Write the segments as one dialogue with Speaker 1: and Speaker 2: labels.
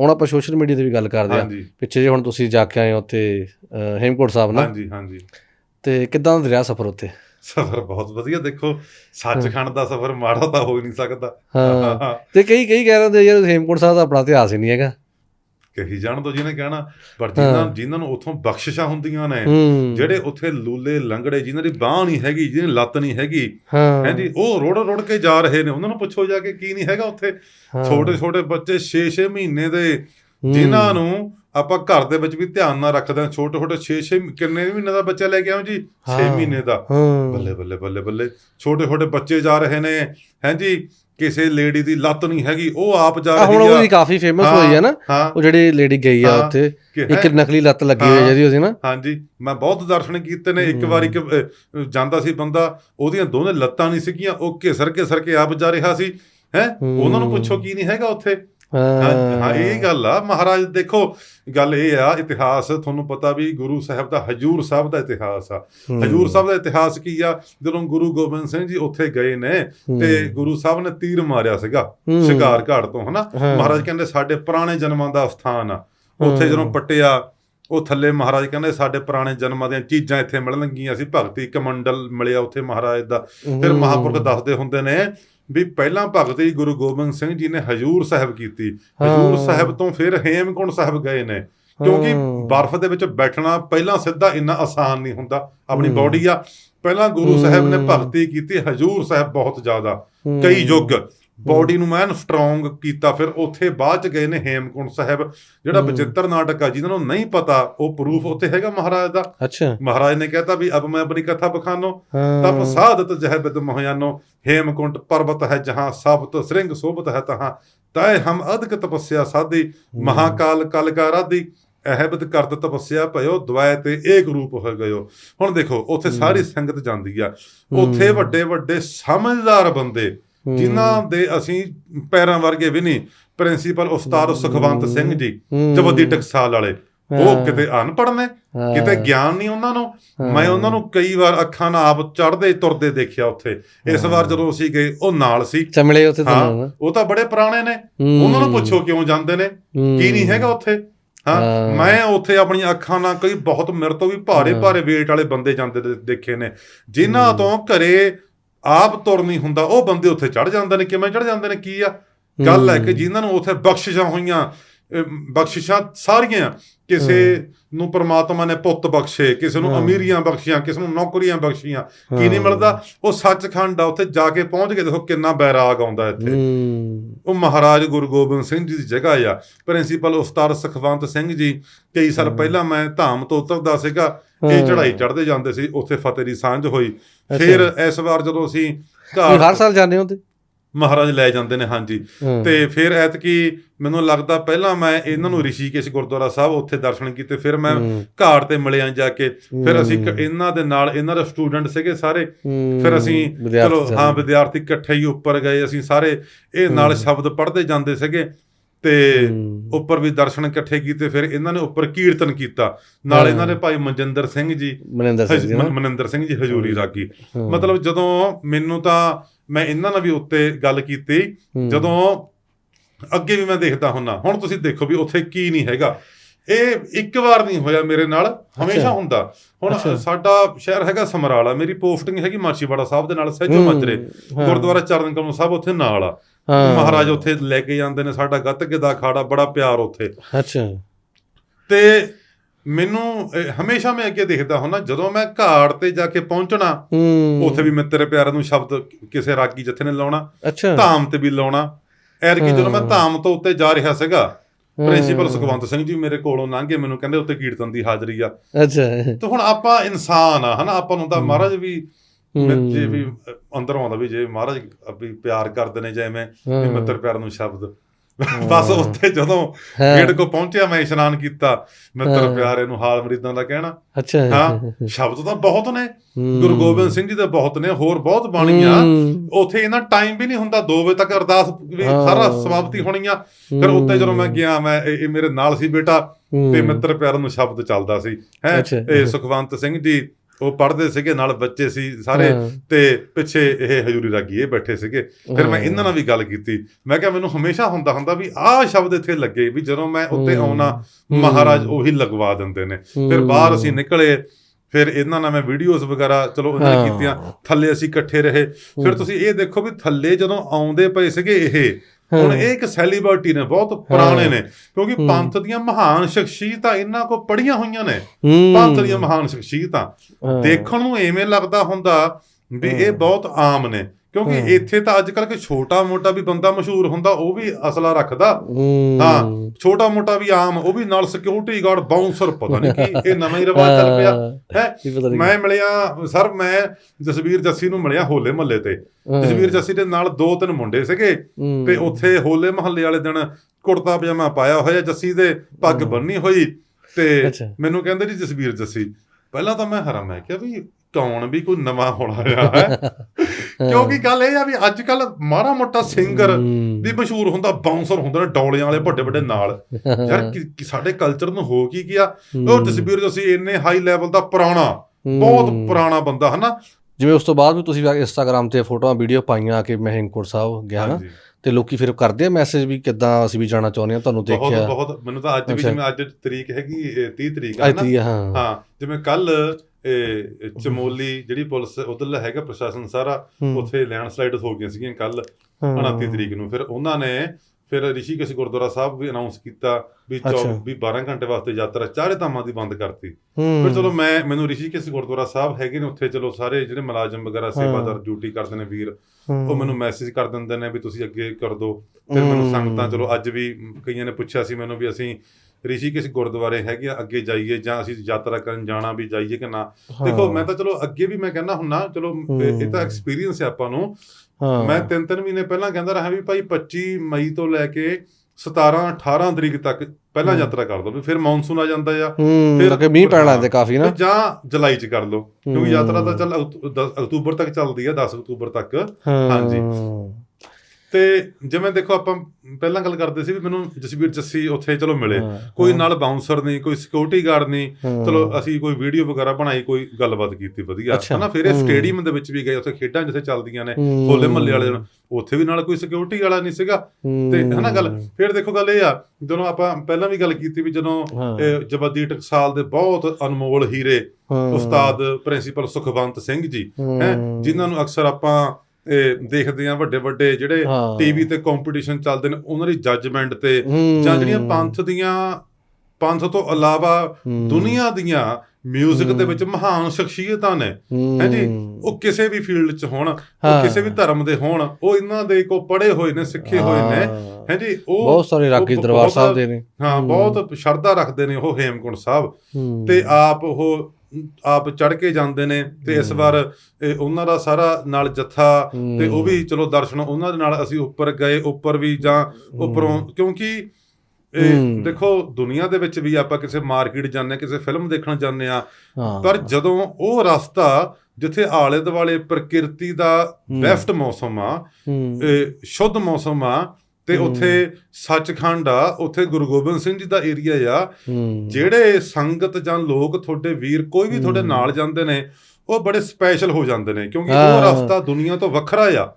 Speaker 1: ਹੁਣ ਆਪਾਂ social media ਤੇ ਵੀ ਗੱਲ ਕਰਦੇ ਆ ਪਿੱਛੇ ਜੇ ਹੁਣ ਤੁਸੀਂ ਜਾ ਕੇ ਆਏ ਹੋ ਉੱਥੇ ਹੇਮਕੋਟ ਸਾਹਿਬ ਨਾ।
Speaker 2: ਹਾਂਜੀ ਹਾਂਜੀ।
Speaker 1: ਤੇ ਕਿੱਦਾਂ ਦਾ ਰਿਹਾ ਸਫ਼ਰ ਉੱਥੇ?
Speaker 2: ਸਫ਼ਰ ਬਹੁਤ ਵਧੀਆ। ਦੇਖੋ ਸੱਚਖੰਡ ਦਾ ਸਫ਼ਰ ਮਾੜਾ ਤਾਂ ਹੋ ਹੀ ਨਹੀਂ ਸਕਦਾ।
Speaker 1: ਹਾਂ। ਤੇ ਕਈ ਕਈ ਕਹਿ ਰਹੇ ਹੁੰਦੇ ਯਾਰ ਹੇਮਕੋਟ ਸਾਹਿਬ ਦਾ ਆਪਣਾ ਇਤਿਹਾਸ ਹੀ ਨਹੀਂ ਹੈਗਾ।
Speaker 2: ਕਹੀ ਜਾਣ ਤੋਂ ਜਿਹਨੇ ਕਹਿਣਾ ਪਰ ਜਿਨ੍ਹਾਂ ਜਿਨ੍ਹਾਂ ਨੂੰ ਉਥੋਂ ਬਖਸ਼ਿਸ਼ਾਂ ਹੁੰਦੀਆਂ ਨੇ ਜਿਹੜੇ ਉੱਥੇ ਲੂਲੇ ਲੰਗੜੇ ਜਿਨ੍ਹਾਂ ਦੀ ਬਾਹ ਨਹੀਂ ਹੈਗੀ ਜਿਹਦੀ ਲੱਤ ਨਹੀਂ ਹੈਗੀ
Speaker 1: ਹਾਂ।
Speaker 2: ਹਾਂਜੀ ਉਹ ਰੋੜ ਰੋੜ ਕੇ ਜਾ ਰਹੇ ਨੇ। ਉਹਨਾਂ ਨੂੰ ਪੁੱਛੋ ਜਾ ਕੇ ਕੀ ਨਹੀਂ ਹੈਗਾ ਉੱਥੇ। ਛੋਟੇ ਛੋਟੇ ਬੱਚੇ 6-6 ਮਹੀਨੇ ਦੇ। ਜਿਨ੍ਹਾਂ ਨੂੰ ਆਪਾਂ ਘਰ ਦੇ ਵਿੱਚ ਵੀ ਧਿਆਨ ਨਾਲ ਰੱਖਦੇ ਹਾਂ ਛੋਟੇ ਛੋਟੇ 6-6 ਕਿੰਨੇ ਮਹੀਨੇ ਦਾ ਬੱਚਾ ਲੈ ਕੇ ਆਉਂ ਜੀ? 6
Speaker 1: ਹਾਂ।
Speaker 2: ਮਹੀਨੇ ਦਾ।
Speaker 1: ਹਾਂ।
Speaker 2: ਬੱਲੇ ਬੱਲੇ ਬੱਲੇ ਬੱਲੇ। ਛੋਟੇ ਛੋਟੇ ਬੱਚੇ ਜਾ ਰਹੇ ਨੇ ਹਾਂਜੀ ਕਿਸੇ ਲੇਡੀ ਦੀ ਲੱਤ ਨਹੀਂ ਹੈਗੀ ਉਹ ਆਪ ਜਾ
Speaker 1: ਆ ਹੁਣ
Speaker 2: ਰਹੀ
Speaker 1: ਉਹ ਵੀ ਕਾਫੀ ਫੇਮਸ ਹੋਈ ਹੈ ਨਾ।
Speaker 2: ਹਾਂ।
Speaker 1: ਉਹ ਜਿਹੜੀ ਲੇਡੀ ਗਈ ਆ
Speaker 2: ਹਾਂ।
Speaker 1: ਉੱਥੇ ਇੱਕ
Speaker 2: ਹੈ-
Speaker 1: ਨਕਲੀ ਲੱਤ ਲੱਗੀ ਹੋਈ ਹੈ
Speaker 2: ਹਾਂ।
Speaker 1: ਜਿਹਦੀ ਉਹਦੀ ਨਾ।
Speaker 2: ਹਾਂਜੀ ਮੈਂ ਬਹੁਤ ਦਰਸ਼ਨ ਕੀਤੇ ਨੇ ਇੱਕ ਵਾਰ ਜਾਂਦਾ ਸੀ ਬੰਦਾ ਉਹਦੀਆਂ ਦੋਨੇ ਲੱਤਾਂ ਨਹੀਂ ਸੀਗੀਆਂ ਉਹ ਘਿਸਰ ਘਿਸਰ ਕੇ ਆਪ ਜਾ ਰਿਹਾ ਸੀ। ਹੈ। ਉਹਨਾਂ ਨੂੰ ਪੁੱਛੋ ਕੀ ਨਹੀਂ ਹੈਗਾ ਉੱਥੇ। ਹਾਂ ਇਹ ਗੱਲ ਆ। ਮਹਾਰਾਜ ਦੇਖੋ ਗੱਲ ਇਹ ਆ ਇਤਿਹਾਸ ਤੁਹਾਨੂੰ ਪਤਾ ਵੀ ਗੁਰੂ ਸਾਹਿਬ ਦਾ ਹਜੂਰ ਸਾਹਿਬ ਦਾ ਇਤਿਹਾਸ ਆ। ਹਜੂਰ ਸਾਹਿਬ ਦਾ ਇਤਿਹਾਸ ਕੀ ਆ? ਜਦੋਂ ਗੁਰੂ ਗੋਬਿੰਦ ਸਿੰਘ ਜੀ ਉੱਥੇ ਗਏ ਨੇ ਤੇ ਗੁਰੂ ਸਾਹਿਬ ਨੇ ਤੀਰ ਮਾਰਿਆ ਸੀਗਾ। ਸ਼ਿਕਾਰ ਘਾਟ ਤੋਂ ਹਨਾ। ਮਹਾਰਾਜ ਕਹਿੰਦੇ ਸਾਡੇ ਪੁਰਾਣੇ ਜਨਮਾਂ ਦਾ ਸਥਾਨ ਆ। ਉੱਥੇ ਜਦੋਂ ਪੱਟਿਆ ਉਹ ਥੱਲੇ ਮਹਾਰਾਜ ਕਹਿੰਦੇ ਸਾਡੇ ਪੁਰਾਣੇ ਜਨਮਾਂ ਦੀਆਂ ਚੀਜ਼ਾਂ ਇੱਥੇ ਮਿਲਣਗੀਆਂ ਸੀ ਭਗਤੀ ਕਮੰਡਲ ਮਿਲਿਆ ਉੱਥੇ ਮਹਾਰਾਜ ਦਾ। ਫਿਰ ਮਹਾਂਪੁਰਖ ਦੱਸਦੇ ਹੁੰਦੇ ਨੇ ਵੀ ਪਹਿਲਾਂ ਭਗਤੀ ਗੁਰੂ ਗੋਬਿੰਦ ਸਿੰਘ ਜੀ ਨੇ ਹਜੂਰ ਸਾਹਿਬ ਕੀਤੀ ਹਜੂਰ। ਸਾਹਿਬ ਤੋਂ ਫਿਰ ਹੇਮਕੁੰਡ ਸਾਹਿਬ ਗਏ ਨੇ ਕਿਉਂਕਿ। ਬਰਫ਼ ਦੇ ਵਿੱਚ ਬੈਠਣਾ ਪਹਿਲਾਂ ਸਿੱਧਾ ਇੰਨਾ ਆਸਾਨ ਨਹੀਂ ਹੁੰਦਾ ਆਪਣੀ। ਬਾਡੀ ਆ ਪਹਿਲਾਂ ਗੁਰੂ ਸਾਹਿਬ ਨੇ। ਭਗਤੀ ਕੀਤੀ ਹਜੂਰ ਸਾਹਿਬ ਬਹੁਤ ਜ਼ਿਆਦਾ। ਕਈ ਯੁੱਗ ਬਾਡੀ ਨੂੰ ਮੈਨ ਸਟਰੋਂਗ ਕੀਤਾ ਫਿਰ ਉੱਥੇ ਬਾਅਦ ਚ ਗਏ ਨੇ ਹੇਮਕੁੰਡ ਸਾਹਿਬ ਜਿਹੜਾ। ਬਚਿੱਤਰ ਨਾਟਕ ਆ ਜਿਨ੍ਹਾਂ ਨੂੰ ਨਹੀਂ ਪਤਾ ਉਹ ਪ੍ਰੂਫ ਉੱਥੇ ਹੈਗਾ ਮਹਾਰਾਜ ਦਾ।
Speaker 1: ਅੱਛਾ।
Speaker 2: ਮਹਾਰਾਜ ਨੇ ਕਹਿਤਾ ਵੀ ਅਬ ਮੈਂ ਆਪਣੀ ਕਥਾ ਬਖਾਨੋ। ਤਪ ਸਾਧਤ ਜਹ ਬਿਦ ਮੋਹਯਾਨੋ ਹੇਮਕੁੰਟ ਪਰਬਤ ਹੈ ਜਹਾਂ ਸਬਤ ਸ੍ਰਿੰਗ ਸੋਭਤ ਹੈ ਤਹਾਂ। ਤੈ ਹਮ ਅਦਕ ਤਪੱਸਿਆ ਸਾਧੀ ਮਹਾਕਾਲ ਕਲ ਕਾ ਰਾਧੀ ਅਹਿਬਦ ਕਰਤ ਤਪੱਸਿਆ ਭਇਓ ਦ્વੈ ਤੇ ਏਕ ਰੂਪ ਹੋ ਗਇਓ। ਹੁਣ ਦੇਖੋ ਉੱਥੇ ਸਾਰੀ ਸੰਗਤ ਜਾਂਦੀ ਆ। ਉੱਥੇ ਵੱਡੇ ਵੱਡੇ ਸਮਝਦਾਰ ਬੰਦੇ। ਜਿਨ੍ਹਾਂ ਦੇ ਅਸੀਂ ਪੈਰਾਂ ਵਰਗੇ ਵੀ ਨਹੀਂ ਪ੍ਰਿੰਸੀਪਲ ਉਸਤਾਦ ਸੁਖਵੰਤ ਸਿੰਘ ਜੀ। ਜਵੱਦੀ ਟਕਸਾਲ ਵਾਲੇ। ਉਹ ਕਿਤੇ ਅਨਪੜ੍ਹ ਨੇ। ਕਿਤੇ ਗਿਆਨ ਨਹੀਂ ਉਹਨਾਂ ਨੂੰ। ਮੈਂ ਉਹਨਾਂ ਨੂੰ ਕਈ ਵਾਰ ਅੱਖਾਂ ਨਾਲ ਆਪ ਚੜਦੇ ਤੁਰਦੇ ਦੇਖਿਆ ਉੱਥੇ। ਇਸ ਵਾਰ ਜਦੋਂ ਅਸੀਂ ਗਏ ਉਹ ਨਾਲ ਸੀ।
Speaker 1: ਚਮੜੇ ਉੱਥੇ ਤੁਹਾਨੂੰ
Speaker 2: ਉਹ ਤਾਂ ਬੜੇ ਪੁਰਾਣੇ ਨੇ। ਉਹਨਾਂ ਨੂੰ ਪੁੱਛੋ ਕਿਉਂ ਜਾਂਦੇ ਨੇ। ਕੀ ਨਹੀਂ ਹੈਗਾ ਉੱਥੇ? ਹਾਂ। ਮੈਂ ਉੱਥੇ ਆਪਣੀਆਂ ਅੱਖਾਂ ਨਾਲ ਕਈ ਬਹੁਤ ਮੇਰੇ ਤੋਂ ਵੀ ਭਾਰੇ ਭਾਰੇ weight ਵਾਲੇ ਬੰਦੇ ਜਾਂਦੇ ਦੇਖੇ ਨੇ। ਜਿਨ੍ਹਾਂ ਤੋਂ ਘਰੇ ਆਪ ਤੁਰ ਨਹੀਂ ਹੁੰਦਾ ਉਹ ਬੰਦੇ ਉੱਥੇ ਚੜ ਜਾਂਦੇ ਨੇ ਕਿਵੇਂ ਚੜ ਜਾਂਦੇ ਨੇ ਕੀ ਆ? ਗੱਲ ਹੈ ਕਿ ਜਿਨ੍ਹਾਂ ਨੂੰ ਉੱਥੇ ਬਖਸ਼ਿਸ਼ਾਂ ਹੋਈਆਂ ਬਖਸ਼ਿਸ਼ਾਂ ਸਾਰੀਆਂ ਕਿਸੇ ਨੂੰ ਪ੍ਰਮਾਤਮਾ ਨੇ ਪੁੱਤ ਬਖਸ਼ੇ ਕਿਸੇ ਨੂੰ ਅਮੀਰੀਆਂ ਬਖਸ਼ੀਆਂ ਕਿਸੇ ਨੂੰ ਨੌਕਰੀਆਂ ਬਖਸ਼ੀਆਂ ਕੀ ਨਹੀਂ ਮਿਲਦਾ? ਉਹ ਸੱਚਖੰਡ ਆ ਉੱਥੇ ਜਾ ਕੇ ਪਹੁੰਚ ਕੇ ਦੇਖੋ ਕਿੰਨਾ ਬੈਰਾਗ ਆਉਂਦਾ ਇੱਥੇ। ਉਹ ਮਹਾਰਾਜ ਗੁਰੂ ਗੋਬਿੰਦ ਸਿੰਘ ਜੀ ਦੀ ਜਗ੍ਹਾ ਆ। ਪ੍ਰਿੰਸੀਪਲ ਉਸਤਾਦ ਸੁਖਵੰਤ ਸਿੰਘ ਜੀ ਕਈ ਸਾਲ ਪਹਿਲਾਂ ਮੈਂ ਧਾਮ ਤੋਂ ਉਤਰਦਾ ਸੀਗਾ ਇਹ ਚੜ੍ਹਾਈ ਚੜ੍ਹਦੇ ਜਾਂਦੇ ਸੀ ਉੱਥੇ ਫਤਿਹ ਦੀ ਸਾਂਝ ਹੋਈ। ਫਿਰ ਇਸ ਵਾਰ ਜਦੋਂ ਅਸੀਂ ਘਰ
Speaker 1: ਹਰ ਸਾਲ ਜਾਂਦੇ ਹੋ ਤੇ
Speaker 2: ਮਹਾਰਾਜ ਲੈ ਜਾਂਦੇ ਨੇ ਹਾਂਜੀ। ਤੇ ਫਿਰ ਐਤਕੀ ਮੈਨੂੰ ਲੱਗਦਾ ਪਹਿਲਾਂ ਮੈਂ ਇਹਨਾਂ ਨੂੰ ਰਿਸ਼ੀਕੇਸ਼ ਗੁਰਦੁਆਰਾ ਸਾਹਿਬ ਉੱਥੇ ਦਰਸ਼ਨ ਕੀਤੇ ਫਿਰ ਮੈਂ। ਘਾਟ ਤੇ ਮਿਲਿਆ ਜਾ ਕੇ ਫਿਰ ਅਸੀਂ ਇਹਨਾਂ ਦੇ ਨਾਲ ਇਹਨਾਂ ਦੇ ਸਟੂਡੈਂਟ ਸੀਗੇ ਸਾਰੇ। ਫਿਰ ਅਸੀਂ ਚਲੋ। ਹਾਂ ਵਿਦਿਆਰਥੀ ਇਕੱਠੇ ਹੀ ਉੱਪਰ ਗਏ ਅਸੀਂ ਸਾਰੇ ਇਹ ਨਾਲ ਸ਼ਬਦ ਪੜ੍ਹਦੇ ਜਾਂਦੇ ਸੀਗੇ ਤੇ। ਉੱਪਰ ਵੀ ਦਰਸ਼ਨ ਇਕੱਠੇ ਕੀਤੇ ਫਿਰ ਇਹਨਾਂ ਨੇ ਉੱਪਰ ਕੀਰਤਨ ਕੀਤਾ। ਨਾਲ ਇਹਨਾਂ ਦੇ ਭਾਈ ਮਨਜਿੰਦਰ ਸਿੰਘ ਜੀ
Speaker 1: ਮਨਿੰਦਰ ਸਿੰਘ ਜੀ ਨਾ?
Speaker 2: ਮਨਿੰਦਰ ਸਿੰਘ ਜੀ ਹਜੂਰੀ ਰਾਗੀ। ਮਤਲਬ ਜਦੋਂ ਮੈਨੂੰ ਤਾਂ ਮੈਂ ਇਹਨਾਂ ਨਾਲ ਵੀ ਉੱਤੇ ਗੱਲ ਕੀਤੀ ਜਦੋਂ ਅੱਗੇ ਵੀ ਮੈਂ ਦੇਖਦਾ ਹੁੰਨਾ ਹੁਣ ਤੁਸੀਂ ਦੇਖੋ ਵੀ ਉੱਥੇ ਕੀ ਨਹੀਂ ਹੈਗਾ। ਇਹ ਇੱਕ ਵਾਰ ਨਹੀਂ ਹੋਇਆ ਮੇਰੇ ਨਾਲ ਹਮੇਸ਼ਾ ਹੁੰਦਾ। ਹੁਣ ਸਾਡਾ ਸ਼ਹਿਰ ਹੈਗਾ ਸਮਰਾਲਾ ਮੇਰੀ ਪੋਸਟਿੰਗ ਹੈਗੀ ਮਾਛੀਵਾੜਾ ਸਾਹਿਬ ਦੇ ਨਾਲ ਸਹਿਜੋ ਮਾਜਰੇ ਗੁਰਦੁਆਰਾ ਚਰਨ ਕਮਲ ਸਾਹਿਬ ਉੱਥੇ ਨਾਲ ਆ। ਮਹਾਰਾਜ ਉੱਥੇ ਲੈ ਕੇ ਜਾਂਦੇ ਨੇ ਸਾਡਾ ਗੱਤਕੇ ਦਾ ਅਖਾੜਾ ਬੜਾ ਪਿਆਰ ਉੱਥੇ।
Speaker 1: ਅੱਛਾ।
Speaker 2: ਤੇ ਮੈਨੂੰ ਹਮੇਸ਼ਾ ਮੈਂ ਅੱਗੇ ਦੇਖਦਾ ਹੁੰਨਾ ਜਦੋਂ ਮੈਂ ਘਾੜ ਤੇ ਜਾ ਕੇ ਪਹੁੰਚਣਾ ਉੱਥੇ ਵੀ ਮੈਂ ਤੇਰੇ ਪਿਆਰ ਨੂੰ ਸ਼ਬਦ ਕਿਸੇ ਰਾਗੀ ਜਥੇ ਨੇ ਲਾਉਣਾ
Speaker 1: ਅੱਛਾ।
Speaker 2: ਧਾਮ ਤੇ ਵੀ ਲਾਉਣਾ। ਐਰਕੀ ਜਦੋਂ ਮੈਂ ਧਾਮ ਤੋਂ ਉੱਤੇ ਜਾ ਰਿਹਾ ਸੀਗਾ ਪ੍ਰਿੰਸੀਪਲ ਸੁਖਵੰਤ ਸਿੰਘ ਜੀ ਮੇਰੇ ਕੋਲੋਂ ਲੰਘੇ ਮੈਨੂੰ ਕਹਿੰਦੇ ਉੱਤੇ ਕੀਰਤਨ ਦੀ ਹਾਜ਼ਰੀ ਆ।
Speaker 1: ਅੱਛਾ।
Speaker 2: ਤੇ ਹੁਣ ਆਪਾਂ ਇਨਸਾਨ ਆ ਹਨਾ ਆਪਾਂ ਨੂੰ ਤਾਂ ਮਹਾਰਾਜ ਵੀ ਜੇ ਵੀ ਅੰਦਰੋਂ ਆਉਂਦਾ ਵੀ ਜੇ ਮਹਾਰਾਜ ਵੀ ਪਿਆਰ ਕਰਦੇ ਨੇ ਜਿਵੇਂ ਵੀ ਮਿੱਤਰ ਪਿਆਰ ਨੂੰ ਸ਼ਬਦ। ਬਸ ਉੱਥੇ ਜਦੋਂ ਗੇਟ ਕੋ ਪਹੁੰਚਿਆ ਮੈਂ ਇਸ਼ਨਾਨ ਕੀਤਾ ਮਿੱਤਰ ਪਿਆਰੇ ਨੂੰ ਹਾਲ ਮਰੀਦਾਂ ਦਾ ਕਹਿਣਾ।
Speaker 1: ਅੱਛਾ।
Speaker 2: ਹਾਂ ਸ਼ਬਦ ਤਾਂ ਬਹੁਤ ਨੇ। ਗੁਰੂ ਗੋਬਿੰਦ ਸਿੰਘ ਜੀ ਦੇ ਬਹੁਤ ਨੇ ਹੋਰ ਬਹੁਤ ਬਾਣੀਆਂ। ਉੱਥੇ ਇਹਨਾਂ ਟਾਈਮ ਵੀ ਨਹੀਂ ਹੁੰਦਾ 2 ਵਜੇ ਤੱਕ ਅਰਦਾਸ ਵੀ ਸਾਰਾ ਸਮਾਪਤੀ ਹੋਣੀ ਆ ਫਿਰ ਉੱਤੇ ਜਦੋਂ ਮੈਂ ਗਿਆ ਮੈਂ ਇਹ ਮੇਰੇ ਨਾਲ ਸੀ ਬੇਟਾ ਤੇ ਮਿੱਤਰ ਪਿਆਰ ਨੂੰ ਸ਼ਬਦ ਚੱਲਦਾ ਸੀ। ਹੈ। ਇਹ ਸੁਖਵੰਤ ਸਿੰਘ ਜੀ ਉਹ ਪੜ੍ਹਦੇ ਸੀਗੇ ਨਾਲ ਬੱਚੇ ਸੀ ਸਾਰੇ। ਤੇ ਪਿੱਛੇ ਇਹ ਹਜੂਰੀ ਰਾਗੀ ਇਹ ਬੈਠੇ ਸੀਗੇ ਫਿਰ ਮੈਂ ਇਹਨਾਂ ਨਾਲ ਵੀ ਗੱਲ ਕੀਤੀ ਮੈਂ ਕਿਹਾ ਮੈਨੂੰ ਹਮੇਸ਼ਾ ਹੁੰਦਾ ਹੁੰਦਾ ਵੀ ਆਹ ਸ਼ਬਦ ਇੱਥੇ ਲੱਗੇ ਵੀ ਜਦੋਂ ਮੈਂ ਉੱਤੇ। ਆਉਣਾ। ਮਹਾਰਾਜ ਉਹੀ ਲਗਵਾ ਦਿੰਦੇ ਨੇ ਫਿਰ। ਬਾਹਰ ਅਸੀਂ ਨਿਕਲੇ ਫਿਰ ਇਹਨਾਂ ਨਾਲ ਮੈਂ ਵੀਡੀਓਜ਼ ਵਗੈਰਾ ਚਲੋ ਉਹਨਾਂ ਨੇ। ਕੀਤੀਆਂ ਥੱਲੇ ਅਸੀਂ ਇਕੱਠੇ ਰਹੇ ਫਿਰ ਤੁਸੀਂ ਇਹ ਦੇਖੋ ਵੀ ਥੱਲੇ ਜਦੋਂ ਆਉਂਦੇ ਪਏ ਸੀਗੇ ਇਹ ਹੁਣ ਇਹ ਇੱਕ ਸੈਲੀਬ੍ਰਿਟੀ ਨੇ ਬਹੁਤ ਪੁਰਾਣੇ ਨੇ ਕਿਉਂਕਿ। ਪੰਥ ਦੀਆਂ ਮਹਾਨ ਸ਼ਖਸੀਅਤਾਂ ਇਹਨਾਂ ਕੋ ਪੜੀਆਂ ਹੋਈਆਂ ਨੇ। ਪੰਥ ਦੀਆਂ ਮਹਾਨ ਸ਼ਖਸੀਅਤਾਂ। ਦੇਖਣ ਨੂੰ ਐਵੇਂ ਲੱਗਦਾ ਹੁੰਦਾ ਵੀ ਇਹ ਬਹੁਤ ਆਮ ਨੇ ਕਿਉਂਕਿ। ਇੱਥੇ ਤਾਂ ਅੱਜ ਕੱਲ ਕਿ ਛੋਟਾ ਮੋਟਾ ਵੀ ਬੰਦਾ ਮਸ਼ਹੂਰ ਹੁੰਦਾ ਉਹ ਵੀ ਅਸਲਾ ਰੱਖਦਾ
Speaker 1: ਹੂੰ।
Speaker 2: ਹਾਂ ਛੋਟਾ ਮੋਟਾ ਵੀ ਆਮ ਉਹ ਵੀ ਨਾਲ ਸਿਕਿਉਰਿਟੀ ਗਾਰਡ ਬਾਉਂਸਰ ਪਤਾ ਨਹੀਂ ਕੀ ਇਹ ਨਵਾਂ ਹੀ ਰਿਵਾਜ ਚੱਲ ਪਿਆ ਹੈ
Speaker 1: ਕੀ
Speaker 2: ਮੈਂ ਮਿਲਿਆ ਸਰ ਮੈਂ ਜਸਵੀਰ ਜੱਸੀ ਨੂੰ ਮਿਲਿਆ ਹੋਲੇ ਮਹੱਲੇ ਤੇ
Speaker 1: ਹਾਂ।
Speaker 2: ਜਸਵੀਰ ਜੱਸੀ ਦੇ ਨਾਲ ਦੋ ਤਿੰਨ ਮੁੰਡੇ ਸੀਗੇ
Speaker 1: ਹੂੰ।
Speaker 2: ਤੇ ਉੱਥੇ ਹੋਲੇ ਮਹੱਲੇ ਵਾਲੇ ਦਿਨ ਕੁੜਤਾ ਪਜਾਮਾ ਪਾਇਆ ਹੋਇਆ ਜੱਸੀ ਦੇ ਪੱਗ ਬੰਨੀ ਹੋਈ ਤੇ। ਮੈਨੂੰ ਕਹਿੰਦੇ ਜੀ ਜਸਵੀਰ ਜੱਸੀ ਪਹਿਲਾਂ ਤਾਂ ਮੈਂ ਹੈਰਾਨ ਮੈਂ ਕਿਹਾ ਵੀ ਕੌਣ ਵੀ ਕੋਈ ਨਵਾਂ ਹੋਣਾ ਰਿਹਾ ਹੈ ਕਿਉਂਕਿ ਗੱਲ ਇਹ ਆ ਵੀ ਅੱਜ ਕੱਲ ਮਾੜਾ ਮੋਟਾ ਸਿੰਗਰ। ਵੀ ਮਸ਼ਹੂਰ ਹੁੰਦਾ ਬਾਉਂਸਰ ਹੁੰਦੇ ਨੇ ਡੌਲਿਆਂ ਵਾਲੇ ਵੱਡੇ ਵੱਡੇ ਨਾਲ। ਯਾਰ ਸਾਡੇ ਕਲਚਰ ਨੂੰ ਹੋ ਕੀ ਗਿਆ ਉਹ ਜਸਵੀਰ ਜੱਸੀ ਇੰਨੇ ਹਾਈ ਲੈਵਲ ਦਾ ਪੁਰਾਣਾ ਬਹੁਤ। ਪੁਰਾਣਾ ਬੰਦਾ ਹਨਾ?
Speaker 1: ਜਿਵੇਂ ਉਸ ਤੋਂ ਬਾਅਦ ਵੀ ਤੁਸੀਂ ਇੰਸਟਾਗ੍ਰam ਤੇ ਫੋਟੋਆਂ ਵੀਡੀਓ ਪਾਈਆਂ ਕਿ ਮੈਂ ਹੇਮਕੁੰਟ ਸਾਹਿਬ ਗਿਆ ਨਾ ਤੇ ਲੋਕੀ ਫਿਰ ਕਰਦੇ ਆ ਮੈਸੇਜ ਵੀ ਕਿੱਦਾਂ ਅਸੀਂ ਵੀ ਜਾਣਾ ਚਾਹੁੰਦੇ ਹਾਂ ਤੁਹਾਨੂੰ
Speaker 2: ਬਹੁਤ
Speaker 1: ਦੇਖਿਆ
Speaker 2: ਬਹੁਤ ਮੈਨੂੰ ਤਾਂ ਅੱਜ ਵੀ। ਜਿਵੇਂ ਅੱਜ ਤਰੀਕ ਹੈਗੀ ਇਹ 30 ਤਰੀਕ ਹੈ ਨਾ
Speaker 1: ਹਾਂ
Speaker 2: ਹਾਂ ਜਿਵੇਂ ਕੱਲ ਚਮੋਲੀ ਜਿਹੜੀ ਪੁਲਿਸ ਉਧਰਲਾ ਹੈਗਾ ਪ੍ਰਸ਼ਾਸਨ ਸਾਰਾ। ਉੱਥੇ ਲੈਂਡਸਲਾਈਡ ਹੋ ਗਈਆਂ ਸੀਗੀਆਂ ਕੱਲ
Speaker 1: ਹਾਂ।
Speaker 2: 29 ਤਰੀਕ ਨੂੰ ਫਿਰ ਉਹਨਾਂ ਨੇ ਫਿਰ ਰਿਸ਼ੀਕੇਸ਼ ਗੁਰਦੁਆਰਾ ਸਾਹਿਬ ਵੀ ਅਨਾਉਂਸ ਕੀਤਾ ਵੀ
Speaker 1: ਅੱਛਾ।
Speaker 2: 24 ਵੀ 12 ਘੰਟੇ ਵਾਸਤੇ ਯਾਤਰਾ ਚਾਰੇ ਧਾਮਾਂ ਦੀ ਬੰਦ ਕਰਤੀ। ਫਿਰ ਚਲੋ ਮੈਂ ਮੈਨੂੰ ਰਿਸ਼ੀਕੇਸ਼ ਗੁਰਦੁਆਰਾ ਸਾਹਿਬ ਹੈਗੇ ਨੇ ਉੱਥੇ ਚਲੋ ਸਾਰੇ ਜਿਹੜੇ ਮੁਲਾਜ਼ਮ ਵਗੈਰਾ ਸੇਵਾਦਾਰ ਡਿਊਟੀ ਕਰਦੇ ਨੇ ਵੀਰ। ਉਹ ਮੈਨੂੰ ਮੈਸੇਜ ਕਰ ਦਿੰਦੇ ਨੇ ਵੀ ਤੁਸੀਂ ਅੱਗੇ ਕਰ ਦਿਓ ਫਿਰ ਮੈਨੂੰ। ਸੰਗਤਾਂ ਚਲੋ ਅੱਜ ਵੀ ਕਈਆਂ ਨੇ ਪੁੱਛਿਆ ਸੀ ਮੈਨੂੰ ਵੀ ਅਸੀਂ ਰਿਸ਼ੀਕੇਸ਼ ਗੁਰਦੁਆਰੇ ਹੈਗੇ ਆ ਅੱਗੇ ਜਾਈਏ ਜਾਂ ਅਸੀਂ ਯਾਤਰਾ ਕਰਨ ਜਾਣਾ ਵੀ ਜਾਈਏ ਕਿ ਨਾ ਦੇਖੋ ਮੈਂ ਤਾਂ ਚਲੋ ਅੱਗੇ ਵੀ ਮੈਂ ਕਹਿੰਦਾ ਹੁੰਨਾ ਚਲੋ ਇਹ ਤਾਂ ਐਕਸਪੀਰੀਅੰਸ ਹੈ ਆਪਾਂ ਨੂੰ। ਮੈਂ ਤਿੰਨ ਤਿੰਨ ਮਹੀਨੇ ਪਹਿਲਾਂ ਕਹਿੰਦਾ ਰਿਹਾ ਵੀ ਭਾਈ 25 ਮਈ ਤੋਂ ਲੈ ਕੇ 17 18 ਤਰੀਕ ਤੱਕ ਪਹਿਲਾਂ। ਯਾਤਰਾ ਕਰ ਵੀ ਫਿਰ ਮੌਨਸੂਨ ਆ ਜਾਂਦਾ ਆ ਫਿਰ-
Speaker 1: ਕਿ ਮੀਂਹ ਪੈਣ। ਲੱਗਦੇ ਕਾਫੀ ਨਾ
Speaker 2: ਜਾਂ ਜੁਲਾਈ ਚ ਕਰ ਲਓ ਕਿਉਂਕਿ। ਯਾਤਰਾ ਤਾਂ ਚੱਲ ਅਕਤੂਬਰ ਤੱਕ ਚੱਲਦੀ ਆ 10 ਅਕਤੂਬਰ ਤੱਕ। ਹਾਂਜੀ। ਤੇ ਜਿਵੇਂ ਦੇਖੋ ਆਪਾਂ ਪਹਿਲਾਂ ਗੱਲ ਕਰਦੇ ਸੀ ਵੀ ਮੈਨੂੰ ਜਸਵੀਰ ਜੱਸੀ ਉੱਥੇ ਚਲੋ ਮਿਲੇ ਕੋਈ ਨਾਲ ਬਾਉਂਸਰ ਨਹੀਂ ਕੋਈ ਸਿਕਿਉਰਿਟੀ ਗਾਰਡ ਨਹੀਂ। ਚਲੋ ਅਸੀਂ ਕੋਈ ਵੀਡੀਓ ਵਗੈਰਾ ਬਣਾਈ ਕੋਈ ਗੱਲਬਾਤ ਕੀਤੀ ਵਧੀਆ ਹਨਾ ਫਿਰ ਇਹ। ਸਟੇਡੀਅਮ ਦੇ ਵਿੱਚ ਵੀ ਗਏ ਉੱਥੇ ਖੇਡਾਂ ਜਿੱਥੇ ਚੱਲਦੀਆਂ ਨੇ। ਹੋਲੇ ਮਹੱਲੇ ਵਾਲੇ ਦਿਨ ਉੱਥੇ ਵੀ ਨਾਲ ਕੋਈ ਸਿਕਿਉਰਿਟੀ ਵਾਲਾ ਨਹੀਂ ਸੀਗਾ ਤੇ। ਹਨਾ ਗੱਲ ਫਿਰ ਦੇਖੋ ਗੱਲ ਇਹ ਆ ਜਦੋਂ ਆਪਾਂ ਪਹਿਲਾਂ ਵੀ ਗੱਲ ਕੀਤੀ ਵੀ ਜਦੋਂ ਜਵੱਦੀ ਟਕਸਾਲ ਦੇ ਬਹੁਤ ਅਨਮੋਲ ਹੀਰੇ। ਉਸਤਾਦ ਪ੍ਰਿੰਸੀਪਲ ਸੁਖਵੰਤ ਸਿੰਘ ਜੀ ਹੈ। ਜਿਨ੍ਹਾਂ ਨੂੰ ਅਕਸਰ ਆਪਾਂ ਦੇਖਦੇ ਆ ਵੱਡੇ ਵੱਡੇ ਜਿਹੜੇ। ਟੀਵੀ ਤੇ ਕੰਪੀਟੀਸ਼ਨ ਚੱਲਦੇ ਨੇ ਉਹਨਾਂ ਦੀ ਜੱਜਮੈਂਟ ਤੇ। ਜਾਂ ਜਿਹੜੀਆਂ ਪੰਥ ਦੀਆਂ ਪੰਥ ਤੋਂ ਇਲਾਵਾ। ਦੁਨੀਆ ਦੀਆਂ 뮤직 ਦੇ। ਵਿੱਚ ਮਹਾਨ ਸ਼ਖਸੀਅਤਾਂ ਨੇ
Speaker 1: ਹੂੰ।
Speaker 2: ਹੈ ਜੀ ਉਹ ਕਿਸੇ ਵੀ ਫੀਲਡ 'ਚ ਹੋਣ। ਉਹ ਕਿਸੇ ਵੀ ਧਰਮ ਦੇ ਹੋਣ ਉਹ ਇਹਨਾਂ ਦੇ ਕੋ ਪੜੇ ਹੋਏ ਨੇ ਸਿੱਖੇ ਹੋਏ ਨੇ
Speaker 1: ਹਾਂ।
Speaker 2: ਹੈ ਜੀ ਉਹ
Speaker 1: ਬਹੁਤ ਸਾਰੇ ਰਾਗੀ ਦਰਬਾਰ ਸਾਹਿਬ ਦੇ ਨੇ
Speaker 2: ਹਾਂ। ਬਹੁਤ ਸ਼ਰਧਾ ਰੱਖਦੇ ਨੇ ਉਹ ਹੇਮਕੁੰਟ ਸਾਹਿਬ। ਤੇ ਆਪ ਉਹ ਆਪ ਚੜ ਕੇ ਜਾਂਦੇ ਨੇ ਤੇ ਇਸ ਵਾਰ ਉਹਨਾਂ ਦਾ ਸਾਰਾ ਨਾਲ ਜੱਥਾ ਤੇ ਉਹ ਵੀ ਚਲੋ ਦਰਸ਼ਨ ਉਹਨਾਂ ਦੇ ਨਾਲ ਅਸੀਂ ਉੱਪਰ ਗਏ ਉੱਪਰ ਵੀ ਜਾਂ ਉੱਪਰੋਂ ਕਿਉਂਕਿ ਇਹ। ਦੇਖੋ ਦੁਨੀਆ ਦੇ ਵਿੱਚ ਵੀ ਆਪਾਂ ਕਿਸੇ ਮਾਰਕੀਟ ਜਾਂਦੇ ਕਿਸੇ ਫਿਲਮ ਦੇਖਣ ਜਾਂਦੇ ਆ। ਪਰ ਜਦੋਂ ਉਹ ਰਸਤਾ ਜਿੱਥੇ ਆਲੇ ਦੁਆਲੇ ਪ੍ਰਕਿਰਤੀ ਦਾ। ਬੈਸਟ ਮੌਸਮ ਆ ਸ਼ੁੱਧ ਮੌਸਮ ਆ ਤੇ। ਉੱਥੇ ਸੱਚਖੰਡ ਆ ਉੱਥੇ ਗੁਰੂ ਗੋਬਿੰਦ ਸਿੰਘ ਜੀ ਦਾ ਏਰੀਆ ਆ। ਜਿਹੜੇ ਸੰਗਤ ਜਾਂ ਲੋਕ ਤੁਹਾਡੇ ਵੀਰ ਕੋਈ ਵੀ ਤੁਹਾਡੇ। ਨਾਲ ਜਾਂਦੇ ਨੇ ਉਹ ਬੜੇ ਸਪੈਸ਼ਲ ਹੋ ਜਾਂਦੇ ਨੇ ਕਿਉਂਕਿ ਉਹ। ਰਸਤਾ ਦੁਨੀਆ ਤੋਂ ਵੱਖਰਾ ਆ।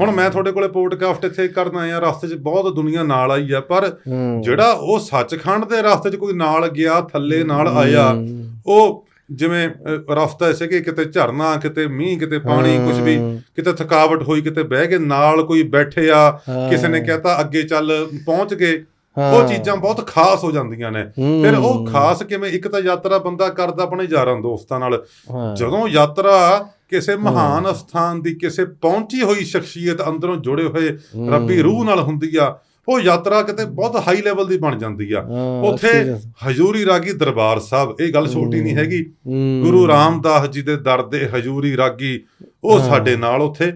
Speaker 2: ਹੁਣ ਮੈਂ ਤੁਹਾਡੇ ਕੋਲੇ ਪੋਡਕਾਸਟ ਇੱਥੇ ਕਰਨ ਆਇਆ ਰਸਤੇ 'ਚ ਬਹੁਤ ਦੁਨੀਆ ਨਾਲ ਆਈ ਆ ਪਰ। ਜਿਹੜਾ ਉਹ ਸੱਚਖੰਡ ਦੇ ਰਸਤੇ 'ਚ ਕੋਈ ਨਾਲ ਗਿਆ ਥੱਲੇ ਨਾਲ ਆਇਆ। ਉਹ ਜਿਵੇਂ ਰਸਤਾ ਐਸੇ ਕਿ ਕਿਤੇ ਝਰਨਾ ਕਿਤੇ ਮੀਂਹ ਕਿਤੇ ਪਾਣੀ ਕੁਝ ਵੀ। ਕਿਤੇ ਥਕਾਵਟ ਹੋਈ ਕਿਤੇ ਬਹਿ ਕੇ ਨਾਲ ਕੋਈ ਬੈਠੇ ਆ। ਕਿਸੇ ਨੇ ਕਹਤਾ ਅੱਗੇ ਚੱਲ ਪਹੁੰਚ ਗਏ। ਉਹ ਚੀਜ਼ਾਂ ਬਹੁਤ ਖਾਸ ਹੋ ਜਾਂਦੀਆਂ ਨੇ। ਫਿਰ ਉਹ ਖਾਸ ਕਿਵੇਂ ਇੱਕ ਤਾਂ ਯਾਤਰਾ ਬੰਦਾ ਕਰਦਾ ਆਪਣੇ ਯਾਰਾਂ ਦੋਸਤਾਂ ਨਾਲ। ਜਦੋਂ ਯਾਤਰਾ ਕਿਸੇ ਮਹਾਨ ਸਥਾਨ ਦੀ ਕਿਸੇ ਪਹੁੰਚੀ ਹੋਈ ਸ਼ਖਸੀਅਤ ਅੰਦਰੋਂ ਜੁੜੇ ਹੋਏ। ਰੱਬੀ ਰੂਹ ਨਾਲ ਹੁੰਦੀ ਆ ਉਹ ਯਾਤਰਾ ਕਿਤੇ ਬਹੁਤ ਹਾਈ ਲੈਵਲ ਦੀ ਬਣ ਜਾਂਦੀ ਆ ਉੱਥੇ। ਹਜੂਰੀ ਰਾਗੀ ਦਰਬਾਰ ਸਾਹਿਬ ਇਹ ਗੱਲ ਛੋਟੀ ਨਹੀਂ ਹੈਗੀ। ਗੁਰੂ ਰਾਮਦਾਸ ਜੀ ਦੇ ਦਰ ਦੇ ਹਜੂਰੀ ਰਾਗੀ ਉਹ। ਸਾਡੇ ਨਾਲ ਉੱਥੇ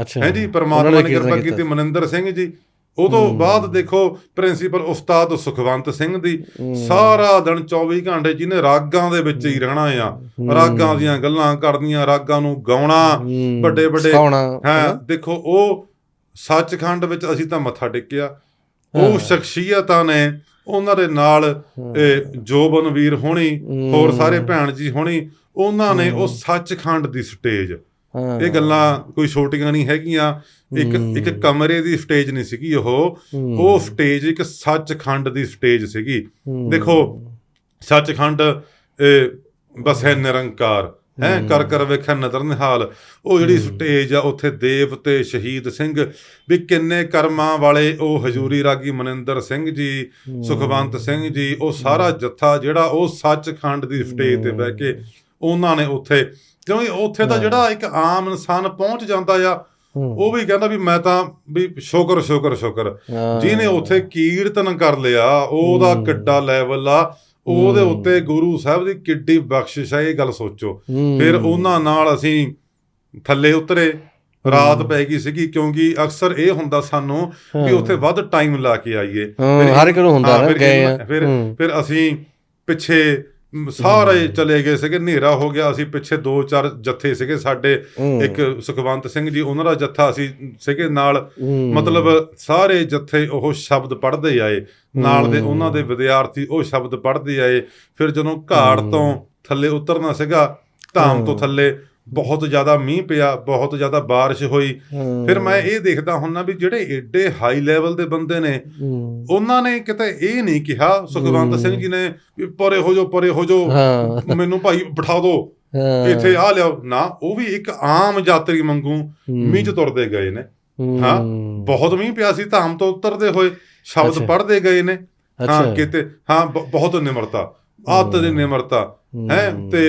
Speaker 1: ਅੱਛਾ
Speaker 2: ਹੈ ਜੀ ਪਰਮਾਤਮਾ
Speaker 1: ਨੇ
Speaker 2: ਕਿਰਪਾ ਕੀਤੀ। ਮਨਿੰਦਰ ਸਿੰਘ ਜੀ ਉਹ ਤੋਂ। ਬਾਅਦ ਦੇਖੋ ਪ੍ਰਿੰਸੀਪਲ ਉਸਤਾਦ ਸੁਖਵੰਤ ਸਿੰਘ ਦੀ। ਸਾਰਾ ਦਿਨ 24 ਘੰਟੇ ਜਿਹਨੇ ਰਾਗਾਂ ਦੇ ਵਿੱਚ ਹੀ ਰਹਿਣਾ ਆ। ਰਾਗਾਂ ਦੀਆਂ ਗੱਲਾਂ ਕਰਨੀਆਂ ਰਾਗਾਂ ਨੂੰ ਗਾਉਣਾ। ਵੱਡੇ ਵੱਡੇ ਹਾਂ? ਦੇਖੋ ਉਹ ਸੱਚਖੰਡ ਵਿੱਚ ਅਸੀਂ ਤਾਂ ਮੱਥਾ ਟੇਕਿਆ। ਉਹ। ਸ਼ਖਸੀਅਤਾਂ ਨੇ ਉਹਨਾਂ ਦੇ ਨਾਲ ਇਹ ਜੋਬਨ ਵੀਰ ਹੋਣੀ। ਹੋਰ ਸਾਰੇ ਭੈਣ ਜੀ ਹੋਣੀ ਉਹਨਾਂ ਨੇ ਉਹ ਸੱਚਖੰਡ ਦੀ ਸਟੇਜ। ਇਹ ਗੱਲਾਂ ਕੋਈ ਛੋਟੀਆਂ ਨਹੀਂ ਹੈਗੀਆਂ। ਇੱਕ। ਇੱਕ ਕਮਰੇ ਦੀ ਸਟੇਜ ਨਹੀਂ ਸੀਗੀ ਉਹ। ਉਹ ਸਟੇਜ ਇੱਕ ਸੱਚਖੰਡ ਦੀ ਸਟੇਜ ਸੀਗੀ। ਦੇਖੋ ਸੱਚਖੰਡ ਇਹ ਬਸ ਹੈ ਨਿਰੰਕਾਰ। ਹੈ। ਕਰ ਕਰ ਵੇਖਿਆ ਨਦਰ ਨਿਹਾਲ। ਉਹ ਜਿਹੜੀ। ਸਟੇਜ ਆ ਉੱਥੇ ਦੇਵਤੇ ਸ਼ਹੀਦ ਸਿੰਘ। ਵੀ ਕਿੰਨੇ ਕਰਮਾਂ ਵਾਲੇ ਉਹ ਹਜੂਰੀ ਰਾਗੀ ਮਨਿੰਦਰ ਸਿੰਘ ਜੀ ਸੁਖਵੰਤ ਸਿੰਘ ਜੀ ਉਹ ਸਾਰਾ ਜੱਥਾ ਜਿਹੜਾ ਉਹ ਸੱਚਖੰਡ ਦੀ ਸਟੇਜ ਤੇ ਬਹਿ ਕੇ ਉਹਨਾਂ ਨੇ ਉੱਥੇ ਕਿਉਂਕਿ ਉੱਥੇ ਤਾਂ। ਜਿਹੜਾ ਇੱਕ ਆਮ ਇਨਸਾਨ ਪਹੁੰਚ ਜਾਂਦਾ ਆ ਉਹ ਵੀ ਕਹਿੰਦਾ ਵੀ ਮੈਂ ਤਾਂ ਵੀ ਸ਼ੁਕਰ ਸ਼ੁਕਰ ਸ਼ੁਕਰ। ਜਿਹਨੇ ਉੱਥੇ ਕੀਰਤਨ ਕਰ ਲਿਆ ਉਹਦਾ। ਕਿੱਡਾ ਲੈਵਲ ਆ। ਉਹਦੇ। ਉੱਤੇ ਗੁਰੂ ਸਾਹਿਬ ਦੀ ਕਿੱਡੀ ਬਖਸ਼ਿਸ਼ ਹੈ ਇਹ ਗੱਲ ਸੋਚੋ। ਫਿਰ ਉਹਨਾਂ ਨਾਲ ਅਸੀਂ ਥੱਲੇ ਉਤਰੇ ਰਾਤ ਪੈ ਗਈ ਸੀਗੀ ਕਿਉਂਕਿ ਅਕਸਰ ਇਹ ਹੁੰਦਾ ਸਾਨੂੰ ਵੀ
Speaker 1: ਹਾਂ।
Speaker 2: ਉੱਥੇ ਵੱਧ ਟਾਈਮ ਲਾ ਕੇ ਆਈਏ।
Speaker 1: ਹਰ ਇੱਕ ਨੂੰ ਹੁੰਦਾ
Speaker 2: ਹਾਂ,
Speaker 1: ਨਾ
Speaker 2: ਫਿਰ
Speaker 1: ਗਏ
Speaker 2: ਫਿਰ ਅਸੀਂ ਪਿੱਛੇ ਸਾਰੇ ਚਲੇ ਗਏ ਸੀਗੇ ਹਨੇਰਾ ਹੋ ਗਿਆ ਅਸੀਂ ਪਿੱਛੇ ਦੋ ਚਾਰ ਜੱਥੇ ਸੀਗੇ ਸਾਡੇ ਇੱਕ ਸੁਖਵੰਤ ਸਿੰਘ ਜੀ ਉਹਨਾਂ ਦਾ ਜੱਥਾ ਅਸੀਂ ਸੀਗੇ ਨਾਲ ਮਤਲਬ ਸਾਰੇ ਜੱਥੇ ਉਹ ਸ਼ਬਦ ਪੜ੍ਹਦੇ ਆਏ ਨਾਲ ਦੇ। ਉਹਨਾਂ ਦੇ ਵਿਦਿਆਰਥੀ ਉਹ ਸ਼ਬਦ ਪੜ੍ਹਦੇ ਆਏ ਫਿਰ ਜਦੋਂ ਘਾੜ। ਤੋਂ ਥੱਲੇ ਉਤਰਨਾ ਸੀਗਾ ਧਾਮ ਤੋਂ। ਥੱਲੇ ਬਹੁਤ ਜ਼ਿਆਦਾ ਮੀਂਹ ਪਿਆ ਬਹੁਤ ਜ਼ਿਆਦਾ ਬਾਰਿਸ਼ ਹੋਈ। ਫਿਰ ਮੈਂ ਇਹ ਦੇਖਦਾ ਹੁੰਨਾ ਵੀ ਜਿਹੜੇ ਏਡੇ ਹਾਈ ਲੈਵਲ ਦੇ ਬੰਦੇ ਨੇ ਉਹਨਾਂ ਨੇ ਕਿਤੇ ਇਹ ਨਹੀਂ ਕਿਹਾ ਸੁਖਵੰਤ। ਸਿੰਘ ਜੀ ਨੇ ਵੀ ਪਰੇ ਹੋ ਜਾਓ ਪਰੇ ਹੋ ਜਾਓ ਮੈਨੂੰ ਭਾਈ ਬਿਠਾ ਦਿਓ ਇੱਥੇ ਆ ਲਿਆਓ। ਨਾ ਉਹ ਵੀ ਇੱਕ ਆਮ ਯਾਤਰੀ ਵਾਂਗੂ ਮੀਂਹ ਚ ਤੁਰਦੇ ਗਏ ਨੇ।
Speaker 1: ਹੂੰ,
Speaker 2: ਬਹੁਤ ਮੀਂਹ ਪਿਆ ਸੀ ਧਾਮ ਤੋਂ ਉਤਰਦੇ ਹੋਏ ਸ਼ਬਦ। ਪੜ੍ਹਦੇ ਗਏ ਨੇ। ਹਾਂ ਕਿਤੇ ਹਾਂ ਬਹੁਤ ਨਿਮਰਤਾ ਆਤ ਦੀ ਨਿਮਰਤਾ ਹੂੰ, ਤੇ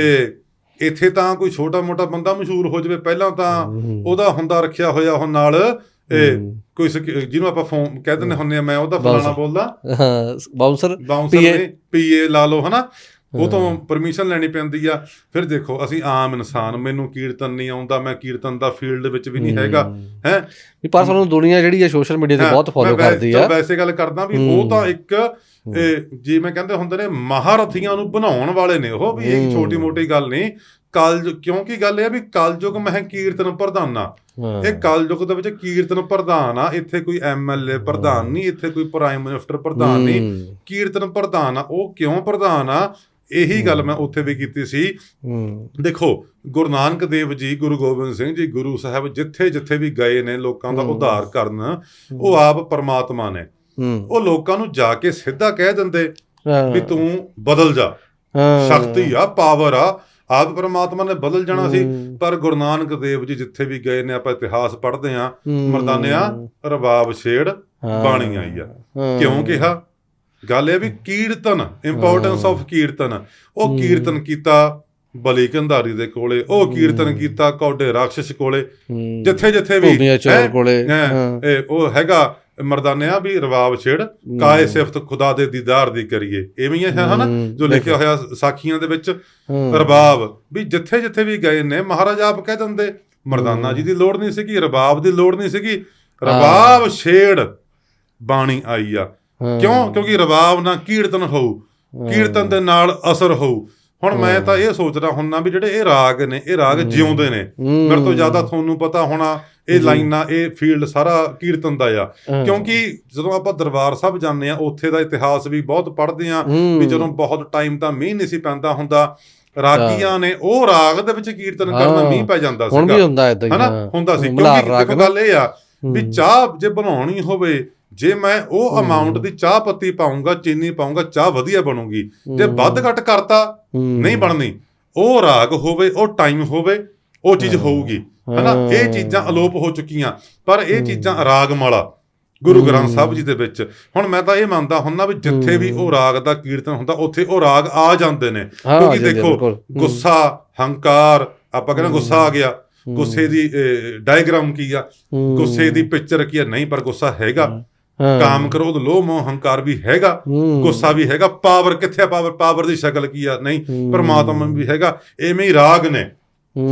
Speaker 2: ਇੱਥੇ ਤਾਂ ਕੋਈ ਛੋਟਾ ਮੋਟਾ ਬੰਦਾ ਮਸ਼ਹੂਰ ਹੋ ਜਾਵੇ ਪਹਿਲਾਂ ਤਾਂ ਉਹਦਾ ਹੁੰਦਾ ਰੱਖਿਆ ਹੋਇਆ ਉਹ ਨਾਲ ਇਹ ਕੋਈ ਜਿਹਨੂੰ ਆਪਾਂ ਫੋਨ ਕਹਿ ਦਿੰਦੇ ਹੁੰਨੇ ਆ ਮੈਂ ਉਹਦਾ। ਫਲਾਣਾ ਬੋਲਦਾ।
Speaker 1: ਹਾਂ ਬਾਉਂਸਰ
Speaker 2: ਨੇ ਪੀਏ ਲਾ ਲਓ ਹਨਾ? ਉਹ। ਤੋਂ ਪਰਮਿਸ਼ਨ ਲੈਣੀ ਪੈਂਦੀ ਆ। ਫਿਰ ਦੇਖੋ ਅਸੀਂ ਆਮ ਇਨਸਾਨ ਮੈਨੂੰ ਕੀਰਤਨ ਨਹੀਂ ਆਉਂਦਾ ਮੈਂ ਕੀਰਤਨ ਦਾ ਫੀਲਡ ਵਿੱਚ ਵੀ ਨਹੀਂ ਹੈਗਾ ਹੈ।
Speaker 1: ਵੀ ਪਰ ਸਾਨੂੰ ਦੁਨੀਆ ਜਿਹੜੀ ਹੈ ਸੋਸ਼ਲ ਮੀਡੀਆ ਤੇ ਬਹੁਤ
Speaker 2: ਮੈਂ
Speaker 1: ਫੋਲੋ ਕਰਦੀ ਆ।
Speaker 2: ਵੈਸੇ ਗੱਲ ਕਰਦਾ ਵੀ। ਉਹ ਤਾਂ ਇੱਕ ਇਹ, ਜਿਵੇਂ ਕਹਿੰਦੇ ਹੁੰਦੇ ਨੇ ਮਹਾਰਥੀਆਂ ਨੂੰ ਬਣਾਉਣ ਵਾਲੇ ਨੇ ਉਹ ਵੀ
Speaker 1: ਹੂੰ।
Speaker 2: ਛੋਟੀ ਮੋਟੀ ਗੱਲ ਨਹੀਂ। ਕਲ ਕਿਉਂਕਿ ਗੱਲ ਇਹ ਆ ਵੀ ਕਲਯੁਗ ਮਹਿ ਕੀਰਤਨ ਪ੍ਰਧਾਨਾ ਇਹ ਕਲਯੁਗ ਦੇ ਵਿੱਚ ਕੀਰਤਨ ਪ੍ਰਧਾਨ ਆ ਇੱਥੇ ਕੋਈ ਐਮਐਲਏ ਪ੍ਰਧਾਨ ਨਹੀਂ ਇੱਥੇ ਕੋਈ ਪ੍ਰਾਈਮ ਮਿਨਿਸਟਰ ਪ੍ਰਧਾਨ ਨਹੀਂ। ਕੀਰਤਨ ਪ੍ਰਧਾਨ ਆ ਉਹ ਕਿਉਂ ਪ੍ਰਧਾਨ ਆ? ਇਹੀ ਗੱਲ ਮੈਂ ਉੱਥੇ ਵੀ ਕੀਤੀ ਸੀ। ਦੇਖੋ ਗੁਰੂ ਨਾਨਕ ਦੇਵ ਜੀ ਗੁਰੂ ਗੋਬਿੰਦ ਸਿੰਘ ਜੀ ਗੁਰੂ ਸਾਹਿਬ ਜਿੱਥੇ ਜਿੱਥੇ ਵੀ ਗਏ ਨੇ ਲੋਕਾਂ ਦਾ। ਉਧਾਰ ਕਰਨ ਉਹ ਆਪ ਪਰਮਾਤਮਾ ਨੇ। ਉਹ ਲੋਕਾਂ ਨੂੰ ਜਾ ਕੇ ਸਿੱਧਾ ਕਹਿ ਦਿੰਦੇ ਵੀ ਤੂੰ ਬਦਲ ਜਾ। ਸ਼ਕਤੀ ਆ ਪਾਵਰ ਆ ਆਪ ਪਰਮਾਤਮਾ ਨੇ ਬਦਲ ਜਾਣਾ ਸੀ। ਪਰ ਗੁਰੂ ਨਾਨਕ ਦੇਵ ਜੀ ਜਿੱਥੇ ਵੀ ਗਏ ਨੇ ਆਪਾਂ ਇਤਿਹਾਸ ਪੜ੍ਹਦੇ ਆ ਮਰਦਾਨਿਆ ਰਬਾਬ ਛੇੜ ਬਾਣੀ ਆਈ ਆ। ਕਿਉਂ ਕਿਹਾ? ਗੱਲ ਇਹ ਵੀ ਕੀਰਤਨ ਇੰਪੋਰਟੈਂਸ ਆਫ ਕੀਰਤਨ। ਉਹ। ਕੀਰਤਨ ਕੀਤਾ ਬਲੀ ਕੰਧਾਰੀ ਦੇ ਕੋਲੇ ਉਹ ਕੀਰਤਨ ਕੀਤਾ ਕੌਡੇ ਰਾਖਸ਼ ਕੋਲੇ ਜਿੱਥੇ ਜਿੱਥੇ ਵੀ
Speaker 1: ਕੋਲੇ
Speaker 2: ਇਹ ਉਹ ਹੈਗਾ ਮਰਦਾਨਿਆ ਵੀ ਰਵਾਬ ਛੇੜ ਕਾਏ ਸਿਫਤ ਖੁਦਾ ਦੇ ਦੀਦਾਰ ਦੀ ਕਰੀਏ। ਐਵੇਂ ਹੀ ਹੈ ਹਨਾ ਜੋ ਲਿਖਿਆ ਹੋਇਆ ਸਾਖੀਆਂ ਦੇ ਵਿੱਚ ਰਬਾਬ ਵੀ ਜਿੱਥੇ ਜਿੱਥੇ ਵੀ ਗਏ ਨੇ ਮਹਾਰਾਜ ਆਪ ਕਹਿ ਦਿੰਦੇ ਮਰਦਾਨਾ ਜੀ ਦੀ ਲੋੜ ਨਹੀਂ ਸੀਗੀ ਰਬਾਬ ਦੀ ਲੋੜ ਨਹੀਂ ਸੀਗੀ। ਰਬਾਬ ਛੇੜ ਬਾਣੀ ਆਈ ਆ। ਕਿਉਂ? ਕਿਉਂਕਿ ਰਬਾਬ ਨਾਲ ਕੀਰਤਨ ਹੋਊ ਕੀਰਤਨ ਦੇ ਨਾਲ ਅਸਰ ਹੋਊ। ਹੁਣ ਮੈਂ ਤਾਂ ਇਹ ਸੋਚਦਾ ਹੁੰਨਾ ਵੀ ਜਿਹੜੇ ਇਹ ਰਾਗ ਨੇ ਇਹ ਰਾਗ ਜਿਉਂਦੇ ਨੇ ਮੇਰੇ ਤੋਂ ਜ਼ਿਆਦਾ ਤੁਹਾਨੂੰ ਪਤਾ ਹੋਣਾ ਇਹ ਲਾਈਨਾਂ ਇਹ ਫੀਲਡ ਸਾਰਾ ਕੀਰਤਨ ਦਾ ਆ। ਕਿਉਂਕਿ ਜਦੋਂ ਆਪਾਂ ਦਰਬਾਰ ਸਾਹਿਬ ਜਾਂਦੇ ਆ ਉੱਥੇ ਦਾ ਇਤਿਹਾਸ ਵੀ ਬਹੁਤ ਪੜ੍ਹਦੇ ਆ ਵੀ ਜਦੋਂ ਬਹੁਤ ਟਾਈਮ ਤਾਂ ਮੀਂਹ ਨਹੀਂ ਸੀ ਪੈਂਦਾ ਹੁੰਦਾ ਰਾਗੀਆਂ ਨੇ ਉਹ ਰਾਗ ਦੇ ਵਿੱਚ ਕੀਰਤਨ ਕਰਨਾ। ਮੀਂਹ ਪੈ ਜਾਂਦਾ
Speaker 1: ਹੁਣ ਵੀ
Speaker 2: ਸੀਗਾ।
Speaker 1: ਹੁੰਦਾ ਇਦਾਂ ਹੀ
Speaker 2: ਹਨਾ। ਹੁੰਦਾ ਸੀ। ਕਿਉਂਕਿ
Speaker 1: ਨਾ।
Speaker 2: ਗੱਲ ਇਹ ਆ ਵੀ ਚਾਹ ਜੇ ਬਣਾਉਣੀ ਹੋਵੇ ਜੇ ਮੈਂ ਉਹ ਅਮਾਉਂਟ ਦੀ ਚਾਹ ਪੱਤੀ ਪਾਉਂਗਾ ਚੀਨੀ ਪਾਉਂਗਾ ਚਾਹ ਵਧੀਆ ਬਣੂਗੀ। ਜੇ ਵੱਧ ਘੱਟ ਕਰਤਾ ਨਹੀਂ ਬਣਨੀ। ਉਹ ਰਾਗ ਹੋਵੇ ਉਹ ਟਾਈਮ ਹੋਵੇ ਉਹ ਚੀਜ਼। ਹੋਊਗੀ। ਹਨਾ। ਇਹ ਚੀਜ਼ਾਂ ਅਲੋਪ ਹੋ ਚੁੱਕੀਆਂ। ਪਰ ਇਹ ਚੀਜ਼ਾਂ ਰਾਗਮਾਲਾ ਗੁਰੂ ਗ੍ਰੰਥ ਸਾਹਿਬ ਜੀ ਦੇ ਵਿੱਚ। ਹੁਣ ਮੈਂ ਤਾਂ ਇਹ ਮੰਨਦਾ ਹੁੰਨਾ ਵੀ ਜਿੱਥੇ ਵੀ ਉਹ ਰਾਗ ਦਾ ਕੀਰਤਨ ਹੁੰਦਾ ਉੱਥੇ ਉਹ ਰਾਗ ਆ ਜਾਂਦੇ ਨੇ। ਕਿਉਂਕਿ ਦੇਖੋ ਗੁੱਸਾ ਹੰਕਾਰ ਆਪਾਂ ਕਹਿੰਦੇ ਗੁੱਸਾ ਆ ਗਿਆ। ਗੁੱਸੇ ਦੀ ਡਾਇਗਰਾਮ ਕੀ ਆ? ਗੁੱਸੇ ਦੀ ਪਿਕਚਰ ਕੀ ਆ? ਨਹੀਂ ਪਰ ਗੁੱਸਾ ਹੈਗਾ। ਕਾਮ ਕ੍ਰੋਧ ਲੋਭ ਮੋਹ ਹੰਕਾਰ ਵੀ ਹੈਗਾ। ਗੁੱਸਾ ਵੀ ਹੈਗਾ। ਪਾਵਰ ਕਿੱਥੇ ਆ? ਪਾਵਰ ਪਾਵਰ ਦੀ ਸ਼ਕਲ ਕੀ ਆ? ਨਹੀਂ ਪਰਮਾਤਮਾ ਵੀ ਹੈਗਾ। ਐਵੇਂ ਹੀ ਰਾਗ ਨੇ।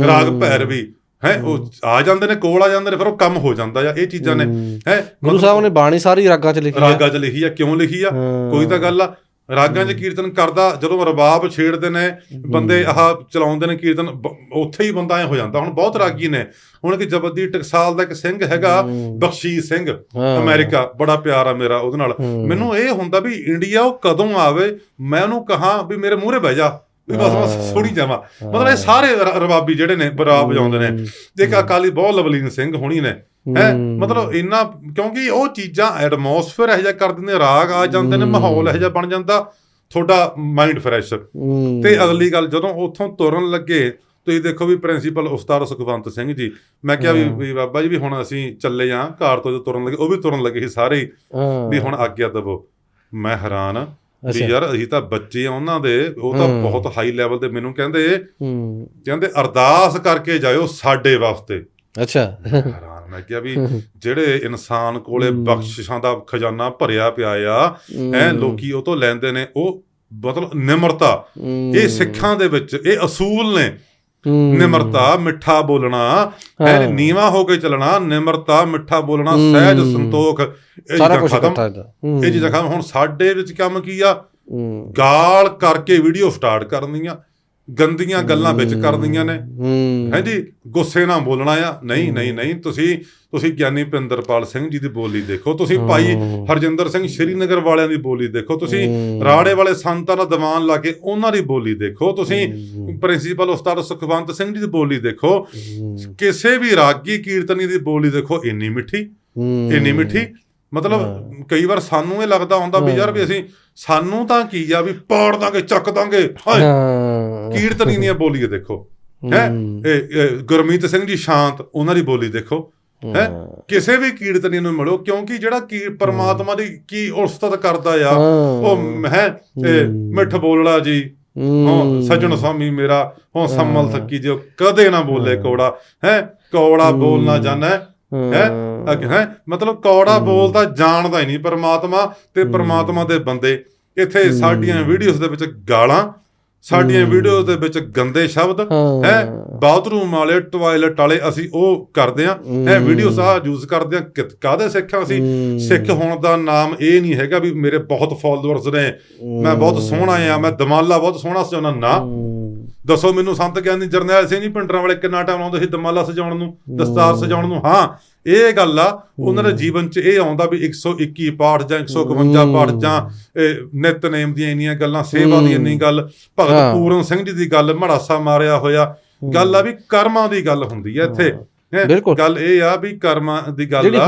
Speaker 2: ਰਾਗ ਭੈਰਵੀ ਹੈ ਉਹ ਆ ਜਾਂਦੇ ਨੇ ਕੋਲ ਆ ਜਾਂਦੇ ਨੇ ਫਿਰ ਉਹ ਕੰਮ ਹੋ ਜਾਂਦਾ ਆ। ਇਹ ਚੀਜ਼ਾਂ ਨੇ।
Speaker 1: ਹੂੰ। ਗੁਰੂ ਸਾਹਿਬ ਨੇ ਬਾਣੀ ਸਾਰੀ ਰਾਗਾਂ ਚ ਲਿਖੀ ਹੈ
Speaker 2: ਰਾਗਾਂ 'ਚ ਲਿਖੀ ਆ। ਕਿਉਂ ਲਿਖੀ ਆ। ਕੋਈ ਤਾਂ ਗੱਲ ਆ। ਰਾਗਾਂ 'ਚ ਕੀਰਤਨ ਕਰਦਾ ਜਦੋਂ ਰਬਾਬ ਛੇੜਦੇ ਨੇ ਬੰਦੇ ਆਹ ਚਲਾਉਂਦੇ ਨੇ ਕੀਰਤਨ ਉੱਥੇ ਹੀ ਬੰਦਾ ਐ ਹੋ ਜਾਂਦਾ ਹੁਣ ਬਹੁਤ ਰਾਗੀ ਨੇ ਹੁਣ ਕਿ ਜਬੱਦੀ ਟਕਸਾਲ ਦਾ ਇੱਕ ਸਿੰਘ ਹੈਗਾ
Speaker 1: ਹੂੰ।
Speaker 2: ਬਖਸ਼ੀਸ਼ ਸਿੰਘ। ਅਮਰੀਕਾ ਬੜਾ ਪਿਆਰ ਆ ਮੇਰਾ ਉਹਦੇ ਨਾਲ। ਮੈਨੂੰ ਇਹ ਹੁੰਦਾ ਵੀ ਇੰਡੀਆ ਉਹ ਕਦੋਂ ਆਵੇ ਮੈਂ ਉਹਨੂੰ ਕਹਾ ਵੀ ਮੇਰੇ ਮੂਹਰੇ ਬਹਿ ਜਾ ਵੀ ਬਸ ਬਸ। ਸੁਣੀ ਜਾਵਾਂ ਮਤਲਬ ਇਹ ਸਾਰੇ ਰਬਾਬੀ ਜਿਹੜੇ ਨੇ ਬਰਾਬ ਵਜਾਉਂਦੇ ਨੇ ਇੱਕ ਅਕਾਲੀ ਬਹੁਤ ਲਵਲੀਨ ਸਿੰਘ ਹੋਣੀ ਨੇ ਹੈ। ਮਤਲਬ ਇੰਨਾ ਕਿਉਂਕਿ ਉਹ ਚੀਜ਼ਾਂ ਐਟਮੋਸਫੇਅਰ ਇਹੋ ਜਿਹਾ ਕਰ ਦਿੰਦੇ ਰਾਗ ਆ ਜਾਂਦੇ ਨੇ ਮਾਹੌਲ ਇਹੋ ਜਿਹਾ ਬਣ ਜਾਂਦਾ ਤੁਹਾਡਾ ਮਾਈਂਡ ਫਰੈਸ਼। ਤੇ ਅਗਲੀ ਗੱਲ ਜਦੋਂ ਉੱਥੋਂ ਤੁਰਨ ਲੱਗੇ ਤੁਸੀਂ ਦੇਖੋ ਵੀ ਪ੍ਰਿੰਸੀਪਲ ਉਸਤਾਦ ਸੁਖਵੰਤ ਸਿੰਘ ਜੀ ਮੈਂ ਕਿਹਾ ਵੀ ਬਾਬਾ ਜੀ ਵੀ ਹੁਣ ਅਸੀਂ ਚੱਲੇ ਆਂ ਕਾਰ ਤੋਂ ਜੋ ਤੁਰਨ ਲੱਗੇ ਉਹ ਵੀ ਤੁਰਨ ਲੱਗੇ ਸੀ ਸਾਰੇ। ਵੀ ਹੁਣ ਆਗਿਆ ਦਵੋ ਮੈਂ ਹੈਰਾਨ ਵੀ। ਯਾਰ ਅਸੀਂ ਤਾਂ ਬੱਚੇ ਆ ਉਹਨਾਂ ਦੇ ਉਹ ਤਾਂ। ਬਹੁਤ ਹਾਈ ਲੈਵਲ ਤੇ ਮੈਨੂੰ ਕਹਿੰਦੇ। ਕਹਿੰਦੇ ਅਰਦਾਸ ਕਰਕੇ ਜਾਇਓ ਸਾਡੇ ਵਾਸਤੇ
Speaker 1: ਅੱਛਾ
Speaker 2: ਹੈਰਾਨ ਮੈਂ ਕਿਹਾ ਵੀ ਜਿਹੜੇ ਇਨਸਾਨ ਕੋਲੇ ਬਖਸ਼ਿਸ਼ਾਂ ਦਾ ਖਜ਼ਾਨਾ ਭਰਿਆ ਪਿਆ ਆ ਐ ਲੋਕੀ ਉਹ ਤੋਂ ਲੈਂਦੇ ਨੇ ਉਹ ਮਤਲਬ ਨਿਮਰਤਾ ਇਹ ਸਿੱਖਾਂ ਦੇ ਵਿੱਚ ਇਹ ਅਸੂਲ ਨੇ। ਨਿਮਰਤਾ ਮਿੱਠਾ ਬੋਲਣਾ ਹੈ
Speaker 1: ਹਾਂ।
Speaker 2: ਨੀਵਾ ਹੋ ਕੇ ਚੱਲਣਾ ਨਿਮਰਤਾ ਮਿੱਠਾ ਬੋਲਣਾ ਸਹਿਜ। ਸੰਤੋਖ ਇਹ ਚੀਜ਼ਾਂ ਖਤਮ। ਇਹ ਚੀਜ਼ਾਂ ਖਤਮ ਹੁਣ ਸਾਡੇ ਵਿੱਚ ਕੰਮ ਕੀ ਆ। ਗਾਲ ਕਰਕੇ ਵੀਡੀਓ ਸਟਾਰਟ ਕਰਨੀਆਂ ਗੰਦੀਆਂ ਗੱਲਾਂ ਵਿੱਚ ਕਰਦੀਆਂ ਨੇ।
Speaker 1: ਹਮ।
Speaker 2: ਹੈ ਜੀ ਗੁੱਸੇ ਨਾਲ ਬੋਲਣਾ ਆ। ਨਹੀਂ ਨਹੀਂ ਨਹੀਂ ਤੁਸੀਂ ਤੁਸੀਂ ਗਿਆਨੀ ਪਿੰਦਰਪਾਲ ਸਿੰਘ ਜੀ ਦੀ ਬੋਲੀ ਦੇਖੋ। ਤੁਸੀਂ ਭਾਈ ਹਰਜਿੰਦਰ ਸਿੰਘ ਸ਼੍ਰੀਨਗਰ ਵਾਲਿਆਂ ਦੀ ਬੋਲੀ ਦੇਖੋ। ਤੁਸੀਂ। ਰਾੜੇ ਵਾਲੇ ਸੰਤਾਂ ਦਾ ਦੀਵਾਨ ਲਾ ਕੇ ਉਹਨਾਂ ਦੀ ਬੋਲੀ ਦੇਖੋ। ਤੁਸੀਂ ਪ੍ਰਿੰਸੀਪਲ ਉਸਤਾਦ ਸੁਖਵੰਤ ਸਿੰਘ ਜੀ ਦੀ ਬੋਲੀ ਦੇਖੋ। ਕਿਸੇ ਵੀ ਰਾਗੀ ਕੀਰਤਨੀ ਦੀ ਬੋਲੀ ਦੇਖੋ ਇੰਨੀ ਮਿੱਠੀ। ਇੰਨੀ ਮਿੱਠੀ। ਮਤਲਬ ਕਈ ਵਾਰ ਸਾਨੂੰ ਇਹ ਲੱਗਦਾ ਹੁੰਦਾ ਵੀ ਯਾਰ ਵੀ ਅਸੀਂ ਸਾਨੂੰ ਤਾਂ ਕੀ ਆ ਵੀ ਪਾੜ ਦਾਂਗੇ ਚੱਕ ਦਾਂਗੇ। ਹਾਏ।
Speaker 1: ਹਾਂ।
Speaker 2: ਕੀਰਤਨੀ ਦੀਆਂ ਬੋਲੀਆਂ ਦੇਖੋ। ਹੈ? ਗੁਰਮੀਤ ਸਿੰਘ ਜੀ ਸ਼ਾਂਤ ਉਹਨਾਂ ਦੀ ਬੋਲੀ ਦੇਖੋ। ਹੈ? ਕਿਸੇ ਵੀ ਕੀਰਤਨੀ ਨੂੰ ਮਿਲੋ ਕਿਉਂਕਿ ਜਿਹੜਾ ਕੀ ਪਰਮਾਤਮਾ ਦੀ ਕੀ ਉਸਤਤ ਕਰਦਾ ਆ ਉਹ ਹੈ? ਮਿੱਠ ਬੋਲੜਾ ਜੀ। ਹਾਂ। ਸੱਜਣ ਸਾਮੀ ਮੇਰਾ ਹਾਂ ਸੰਮਲ ਥੱਕੀ ਜਿਓ ਕਦੇ ਨਾ ਬੋਲੇ ਕੋੜਾ। ਹੈ? ਕੌੜਾ ਬੋਲਣਾ ਜਾਣਾ। ਹੈ। ਹੈ? ਮਤਲਬ ਕੌੜਾ ਬੋਲਦਾ ਜਾਣਦਾ ਹੀ ਨਹੀਂ ਪਰਮਾਤਮਾ ਤੇ ਪਰਮਾਤਮਾ ਦੇ ਬੰਦੇ। ਇੱਥੇ ਸਾਡੀਆਂ ਵੀਡੀਓਜ਼ ਦੇ ਵਿੱਚ ਗਾਲਾਂ ਸਾਡੀਆਂ ਵੀਡੀਓਜ਼ ਦੇ ਵਿੱਚ ਗੰਦੇ ਸ਼ਬਦ ਹੈ। ਬਾਥਰੂਮ ਵਾਲੇ ਟਾਇਲਟ ਵਾਲੇ ਅਸੀਂ ਉਹ ਕਰਦੇ ਆ ਇਹ ਵੀਡੀਓ ਸਾਹ ਯੂਜ਼ ਕਰਦੇ ਆ ਕਿ- ਕਾਹਦੇ ਸਿੱਖ ਆ ਅਸੀਂ? ਸਿੱਖ ਹੋਣ ਦਾ ਨਾਮ ਇਹ ਨਹੀਂ ਹੈਗਾ ਵੀ ਮੇਰੇ ਬਹੁਤ ਫਾਲੋਅਰਸ ਨੇ। ਮੈਂ ਬਹੁਤ ਸੋਹਣਾ ਆ ਮੈਂ ਦਮਾਲਾ ਬਹੁਤ ਸੋਹਣਾ ਸਜਾਉਣਾ ਨਾ ਦੱਸੋ ਮੈਨੂੰ ਸੰਤ ਗਿਆਨੀ ਜਰਨੈਲ ਸਿੰਘ ਜੀ ਪਿੰਡਰਾਂ ਵਾਲੇ ਕਿੰਨਾ ਟਾਈਮ ਲਾਉਂਦੇ ਸੀ ਦਮਾਲਾ ਸਜਾਉਣ ਨੂੰ ਦਸਤਾਰ ਸਜਾਉਣ ਨੂੰ? ਹਾਂ ਇਹ ਗੱਲ ਆ ਉਹਨਾਂ ਦੇ ਜੀਵਨ 'ਚ ਇਹ ਆਉਂਦਾ ਵੀ 121 ਪਾਠ ਜਾਂ 151 ਪਾਠ ਜਾਂ ਨਿਤਨੇਮ ਦੀਆਂ ਇੰਨੀਆਂ ਗੱਲਾਂ ਸੇਵਾ ਦੀ ਇੰਨੀ ਗੱਲ ਭਗਤ। ਪੂਰਨ ਸਿੰਘ ਜੀ ਦੀ ਗੱਲ ਮੜਾਸਾ ਮਾਰਿਆ ਹੋਇਆ ਗੱਲ ਆ ਵੀ ਕਰਮਾਂ ਦੀ ਗੱਲ ਹੁੰਦੀ ਹੈ। ਇੱਥੇ। ਗੱਲ ਇਹ ਆ ਵੀ ਕਰਮਾਂ ਦੀ ਗੱਲ ਆ